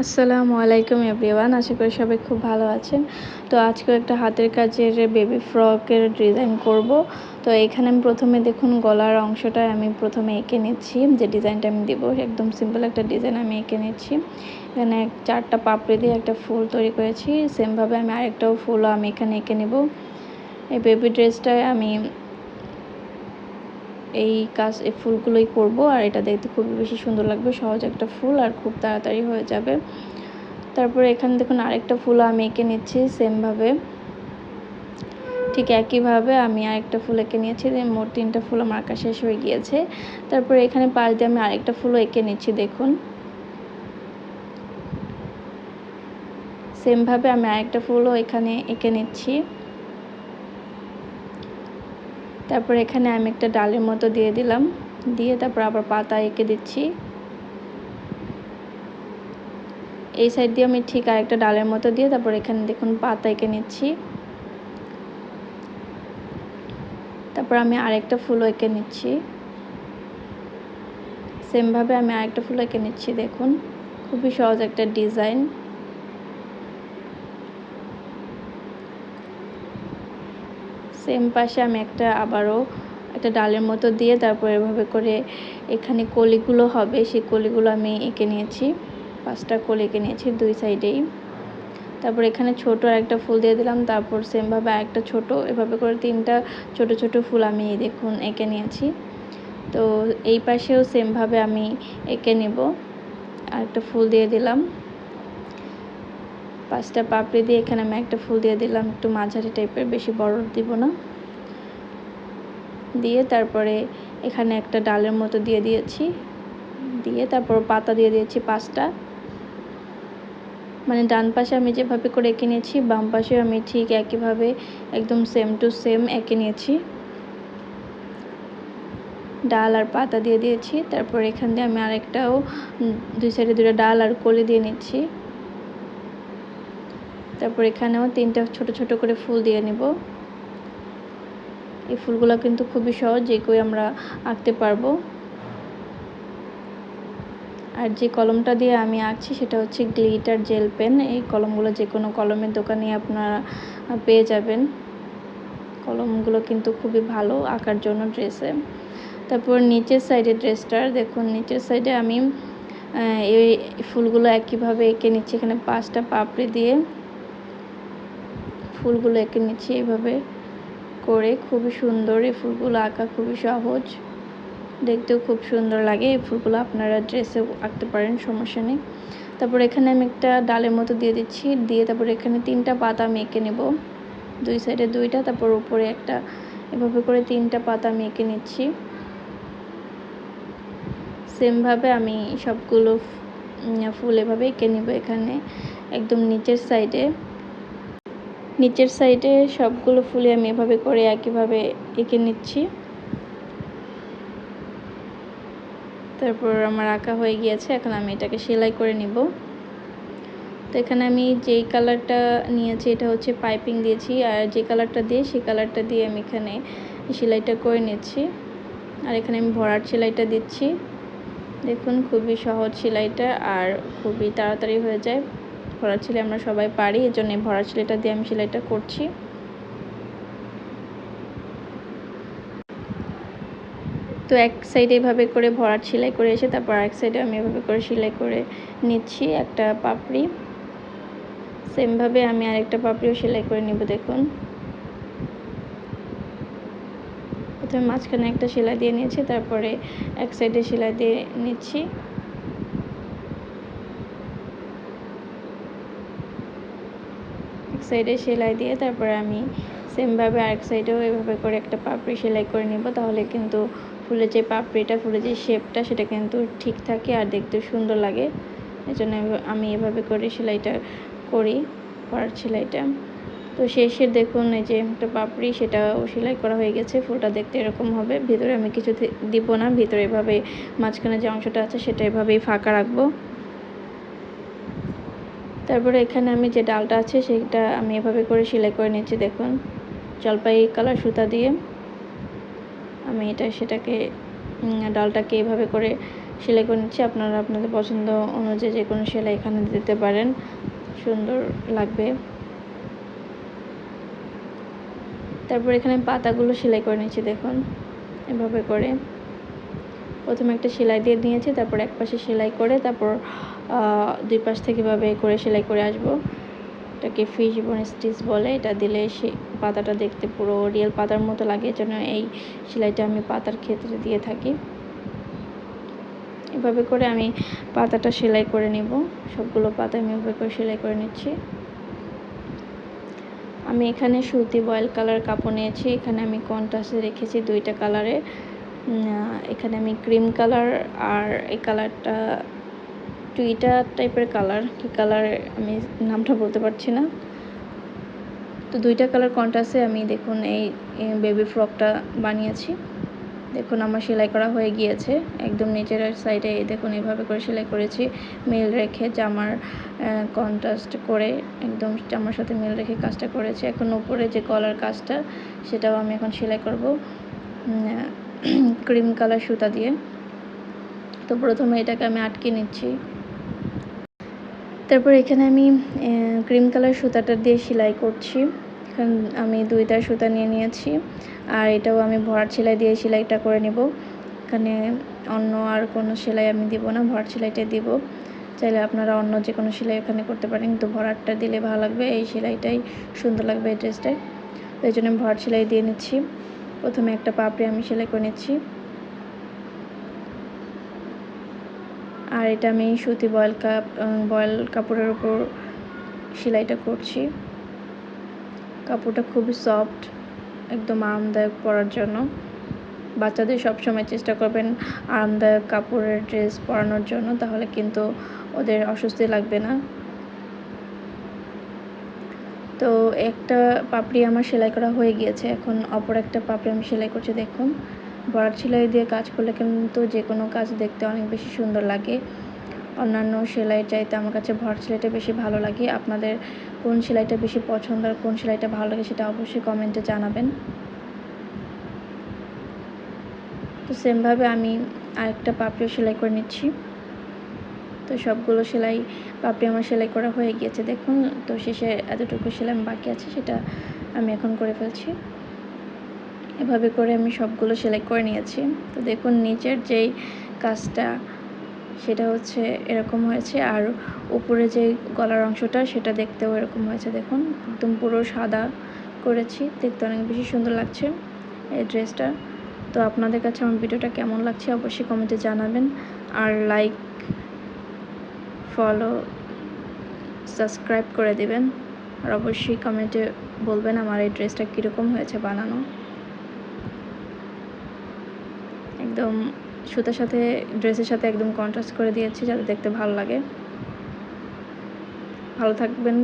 আসসালামু আলাইকুম এভরিওয়ান, আশা করি সবাই খুব ভালো আছেন। তো আজকে একটা হাতের কাজের বেবি ফ্রকের ডিজাইন করব। তো এখানে আমি প্রথমে দেখুন গলার অংশটা আমি প্রথমে এঁকে নিচ্ছি, যে ডিজাইনটা আমি দেবো। একদম সিম্পল একটা ডিজাইন আমি এঁকে নিচ্ছি। এখানে চারটা পাপড়ি দিয়ে একটা ফুল তৈরি করেছি। সেমভাবে আমি আরেকটাও ফুলও আমি এখানে এঁকে নেব। এই বেবি ড্রেসটায় আমি এই কাজ, এই ফুলগুলোই করব আর এটা দেখতে খুবই বেশি সুন্দর লাগবে। সহজ একটা ফুল আর খুব তাড়াতাড়ি হয়ে যাবে। তারপরে এখানে দেখুন আরেকটা ফুল আমি এঁকে নিচ্ছি সেমভাবে ঠিক একইভাবে আমি আরেকটা ফুল এঁকে নিয়েছি মোট তিনটা ফুল আমার আঁকা শেষ হয়ে গিয়েছে। তারপরে এখানে পাশ দিয়ে আমি আরেকটা ফুলও এঁকে নিচ্ছি, দেখুন। সেমভাবে আমি আরেকটা ফুলও এখানে এঁকে নিচ্ছি। তারপর এখানে আমি একটা ডালের মতো দিয়ে দিলাম। দিয়ে তারপর আবার পাতা এঁকে দিচ্ছি। এই সাইড দিয়ে আমি ঠিক আরেকটা ডালের মতো দিয়ে তারপর এখানে দেখুন পাতা এঁকে নিচ্ছি। তারপর আমি আরেকটা ফুলও এঁকে নিচ্ছি। সেমভাবে আমি আরেকটা ফুল এঁকে নিচ্ছি, দেখুন। খুবই সহজ একটা ডিজাইন সেম পাশে আমি একটা আবারও একটা ডালের মতো দিয়ে তারপর এভাবে করে এখানে কলিগুলো হবে, সেই কলিগুলো আমি এঁকে নিয়েছি। পাঁচটা কলি এঁকে নিয়েছি দুই সাইডেই। তারপর এখানে ছোট একটা ফুল দিয়ে দিলাম, তারপর সেমভাবে একটা ছোট, এভাবে করে তিনটা ছোট ছোট ফুল আমি দেখুন এঁকে নিয়েছি। তো এই পাশেও সেমভাবে আমি এঁকে নেব। আর একটা ফুল দিয়ে দিলাম। পাঁচটা পাপড়ি দিয়ে এখানে আমি একটা ফুল দিয়ে দিলাম, একটু মাঝারি টাইপের, বেশি বড় দিব না। দিয়ে তারপরে এখানে একটা ডালের মতো দিয়ে দিয়েছি। দিয়ে তারপর পাতা দিয়ে দিয়েছি পাঁচটা। মানে ডান পাশে আমি যেভাবে করে এঁকে নিয়েছি, বাম পাশে আমি ঠিক একইভাবে একদম সেম টু সেম এঁকে নিয়েছি। ডাল আর পাতা দিয়ে দিয়েছি, তারপর এখান দিয়ে আমি আরেকটাও দুই সাইডে দুটো ডাল আর কলি দিয়ে নিচ্ছি। তারপর এখানেও তিনটা ছোট ছোট করে ফুল দিয়ে নেব। এই ফুলগুলো কিন্তু খুবই সহজ, যে কেউ আমরা আঁকতে পারব। আর যে কলমটা দিয়ে আমি আঁকছি সেটা হচ্ছে গ্লিটার জেল পেন। এই কলমগুলো যে কোনো কলমের দোকানে আপনারা পেয়ে যাবেন। কলমগুলো কিন্তু খুবই ভালো আঁকার জন্য ড্রেসে। তারপর নিচের সাইডে ড্রেসটার দেখুন নিচের সাইডে আমি এই ফুলগুলো একইভাবে এঁকে নিচ্ছি। এখানে পাঁচটা পাপড়ি দিয়ে ফুলগুলো এঁকে নিচ্ছি এভাবে করে। খুবই সুন্দর এই ফুলগুলো আঁকা খুবই সহজ। দেখতেও খুব সুন্দর লাগে। এই ফুলগুলো আপনারা ড্রেসে আঁকতে পারেন, সমস্যা নেই। তারপর এখানে আমি একটা ডালের মতো দিয়ে দিচ্ছি। দিয়ে তারপর এখানে তিনটা পাতা আমি এঁকে নেব। দুই সাইডে দুইটা, তারপর উপরে একটা। এভাবে করে তিনটা পাতা আমি এঁকে নিচ্ছি। সেমভাবে আমি সবগুলো ফুল এভাবে এঁকে নেব এখানে। একদম নিচের সাইডে। নিচের সাইডে সবগুলো ফুলে আমি এভাবে করে একইভাবে এঁকে নিচ্ছি। তারপর আমার আঁকা হয়ে গিয়েছে, এখন আমি এটাকে সেলাই করে নিব। তো এখানে আমি যেই কালারটা নিয়েছি, এটা হচ্ছে পাইপিং দিয়েছি, আর যে কালারটা দিয়ে, সেই কালারটা দিয়ে আমি এখানে সেলাইটা করে নিচ্ছি। আর এখানে আমি ভরাট সেলাইটা দিচ্ছি। দেখুন, খুবই সহজ সেলাইটা, আর খুবই তাড়াতাড়ি হয়ে যায়। ভরাট সেলাই আমরা সবাই পারি এই জন্য ভরাট সেলাইটা দিয়ে আমি সেলাইটা করছি। তো এক সাইডে এভাবে করে ভরাট সেলাই করে এসে, তারপর এক সাইডে আমি এভাবে করে সেলাই করে নিচ্ছি একটা পাপড়ি। সেমভাবে আমি আরেকটা পাপড়িও সেলাই করে নিব, দেখুন। প্রথমে মাঝখানে একটা সেলাই দিয়ে নিয়েছি, তারপরে এক সাইডে সেলাই দিয়ে নিচ্ছি। এক সাইডে সেলাই দিয়ে তারপরে আমি সেমভাবে আরেক সাইডেও এভাবে করে একটা পাপড়ি সেলাই করে নিব। তাহলে কিন্তু ফুলের যে পাপড়িটা, ফুলের যে শেপটা সেটা কিন্তু ঠিক থাকে আর দেখতে সুন্দর লাগে। এই জন্য আমি এভাবে করে সেলাইটা করি, করার সেলাইটা। তো শেষের দেখুন এই যে একটা পাপড়ি, সেটাও সেলাই করা হয়ে গেছে। ফুলটা দেখতে এরকম হবে। ভিতরে আমি কিছু দিব না। ভিতরে এভাবে মাঝখানে যে অংশটা আছে, সেটা এভাবেই ফাঁকা রাখব। তারপরে এখানে আমি যে ডালটা আছে সেটা আমি এভাবে করে সেলাই করে নিচ্ছি, দেখুন। জলপাই কালার, সুতা দিয়ে। আমি এটা সেটাকে ডালটাকে এভাবে করে সেলাই করে নিচ্ছি। আপনারা আপনাদের পছন্দ অনুযায়ী যে কোনো সেলাই এখানে দিতে পারেন। সুন্দর লাগবে। তারপর এখানে পাতাগুলো সেলাই করে নিচ্ছি, দেখুন। এভাবে করে। প্রথমে একটা সেলাই দিয়ে নিয়েছি তারপর এক পাশে সেলাই করে তারপর দুই পাশ থেকে এভাবে করে সেলাই করে আসব। এটাকে ফিশ বোন স্টিচ বলে, এটা দিলে সে পাতাটা দেখতে পুরো রিয়েল পাতার মতো লাগে, এজন্য এই সেলাইটা আমি পাতার ক্ষেত্রে দিয়ে থাকি। এভাবে করে আমি পাতাটা সেলাই করে নিব, সবগুলো পাতা আমি এভাবে করে সেলাই করে নিচ্ছি। আমি এখানে সুতি বয়েল কালার কাপড় নিয়েছি, এখানে আমি কন্ট্রাস্টে রেখেছি দুইটা কালারে এখানে আমি ক্রিম কালার আর এই কালারটা টুইটা টাইপের কালার কি কালার আমি নামটা বলতে পারছি না। তো দুইটা কালার কন্ট্রাস্টে আমি দেখুন এই বেবি ফ্রকটা বানিয়েছি। দেখুন আমার সেলাই করা হয়ে গিয়েছে। একদম নিচের সাইডে দেখুন এভাবে করে সেলাই করেছি, মিল রেখে জামার কন্ট্রাস্ট করে একদম জামার সাথে মিল রেখে কাজটা করেছি। এখন উপরে যে কলার কাজটা, সেটাও আমি এখন সেলাই করব। ক্রিম কালার সুতা দিয়ে। তো প্রথমে এটাকে আমি আটকে নিচ্ছি। তারপর এখানে আমি ক্রিম কালার সুতাটা দিয়ে সেলাই করছি। এখানে আমি দুইটা সুতা নিয়ে নিয়েছি। আর এটাও আমি ভরাট সেলাই দিয়ে সেলাইটা করে নেব। এখানে অন্য আর কোনো সেলাই আমি দিব না, ভরাট সেলাইটা দিব। চাইলে আপনারা অন্য যে কোনো সেলাই এখানে করতে পারেন, কিন্তু ভরাটটা দিলে ভালো লাগবে। এই সেলাইটাই সুন্দর লাগবে এই ড্রেসটায়। তো এই জন্য আমি ভরাট সেলাই দিয়ে নিচ্ছি। প্রথমে একটা পাপড়ি আমি সেলাই করে নিচ্ছি। আর এটা আমি সুতি বয়েল কাপ বয়েল কাপড়ের উপর সেলাইটা করছি। কাপড়টা খুবই সফট, একদম আরামদায়ক পরার জন্য। বাচ্চাদের সবসময় চেষ্টা করবেন আরামদায়ক কাপড়ের ড্রেস পরানোর জন্য, তাহলে কিন্তু ওদের অস্বস্তি লাগবে না। তো একটা পাপড়ি আমার সেলাই করা হয়ে গিয়েছে। এখন অপর একটা পাপড়ি আমি সেলাই করছি, দেখুন। বরাট সেলাই দিয়ে কাজ করলে কিন্তু যে কোনো কাজ দেখতে অনেক বেশি সুন্দর লাগে। অন্যান্য সেলাই চাইতে আমার কাছে ভর সেলাইটা বেশি ভালো লাগে। আপনাদের কোন সেলাইটা বেশি পছন্দ আর কোন সেলাইটা ভালো লাগে সেটা অবশ্যই কমেন্টে জানাবেন। তো সেমভাবে আমি আরেকটা পাপড়িও সেলাই করে নিচ্ছি। তো সবগুলো সেলাই পাপড়ি আমার সেলাই করা হয়ে গিয়েছে, দেখুন। তো শেষে এতটুকু সেলাই বাকি আছে, সেটা আমি এখন করে ফেলছি। এভাবে করে আমি সবগুলো সেলাই করে নিয়েছি। তো দেখুন, নিচের যেই কাজটা, সেটা হচ্ছে এরকম হয়েছে। আর উপরে যে গলার অংশটা, সেটা দেখতেও এরকম হয়েছে, দেখুন। একদম পুরো সাদা করেছি, দেখতে অনেক বেশি সুন্দর লাগছে এই ড্রেসটা। তো আপনাদের কাছে আমার ভিডিওটা কেমন লাগছে, অবশ্যই কমেন্টে জানাবেন। আর লাইক ফলো সাবস্ক্রাইব করে দিবেন। আর অবশ্যই কমেন্টে বলবেন আমার এই ড্রেসটা কীরকম হয়েছে বানানো। একদম সুতার সাথে, ড্রেসের সাথে একদম কন্ট্রাস্ট করে দিয়েছি যাতে দেখতে ভালো লাগে। ভালো থাকবেন।